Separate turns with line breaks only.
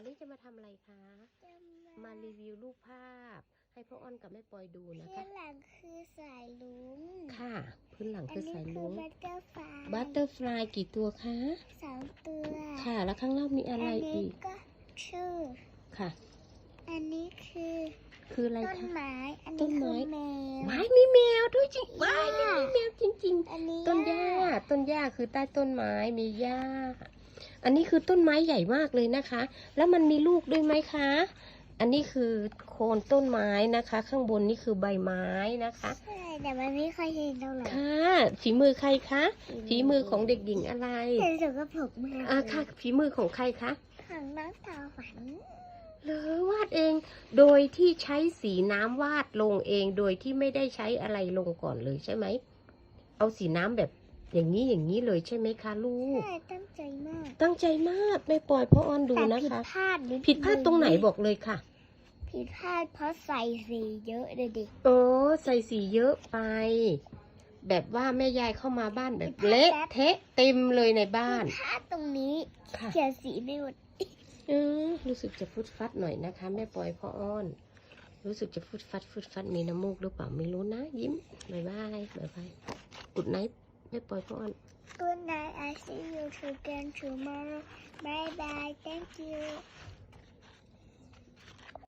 วันนี้จะมาทำอะไรคะ
จะ
มารีวิวรูปภาพ ให้พ่ออ้อนกับแม่ปอยดูนะ
เพื่อ
คะ
นหลังคือสายลุง
ค่ะ พื้นหลัง
อั
คือ
นี้
สาย
คือ
ลุง
บัตเตอร์ฟลาย
บัตเตอร์ฟลายกี่ตัวคะ
สองตัว
ค่ะ แล้วข้างล่างมีอะไร
นนี้
อีก
ก็ชื่อ
ค่ะ
อันนี้คือ
คืออะไร
ต้น
คะ
ไม้ อัน
ต้
นี้
นไม้
คือแมว
ไม้มีแมวด้วยจริงว้าย
ย่า
มีแมวจริง
อันนี้
ๆต้นหญ้า ต้นหญ้าคือใต้ต้นไม้มีหญ้า อันนี้คือต้นไม้ใหญ่มากเลยนะคะ แล้วมันมีลูกด้วยไหมคะ อันนี้คือโคนต้นไม้นะคะ ข้างบนนี่คือใบไม้นะคะ
ใช่แต่มันไม่ค่อยเห็นเท่าไหร่
ค่ะ ฝีมือใครคะฝีมือของเด็กหญิงอะไร
แต่สกปรกมาก
อ่าค่ะ ฝีมือของใครคะ
ของน้องสาวฝัน
เลอวาดเอง โดยที่ใช้สีน้ำวาดลงเอง โดยที่ไม่ได้ใช้อะไรลงก่อนเลยใช่ไหม เอาสีน้ำแบบอย่างนี้อย่างนี้เลยใช่ไหมคะลูก
ใช่ ตั้งใจมาก
ตั้งใจมากแม่ปล่อยพ่ออ้อนดู
แต่
นะ
ผิด
คะ
พลาดนิ
ผิดพลาดตรงไหนบอกเลยค่ะ
ผิดพลาดเพราะใส่สีเยอะเลยดิ
โอ้ใส่สีเยอะไป แบบว่าแม่ยายเข้ามาบ้านแบบเละเทะเต็มเลยในบ้าน
ผิดพลาดตรงนี้
ค่ะ
เขียนสีไม่หมด
เออรู้สึกจะฟุดฟัดหน่อยนะคะ แม่ปอยพ่ออ้อน รู้สึกจะฟุดฟัดฟุดฟัดมีน้ำมูกหรือเปล่าไม่รู้นะ ยิ้มบายบายบายบายกุดไนท์แม่ปอยพ่ออ้อน
Good night. I see you again tomorrow. Bye bye thank you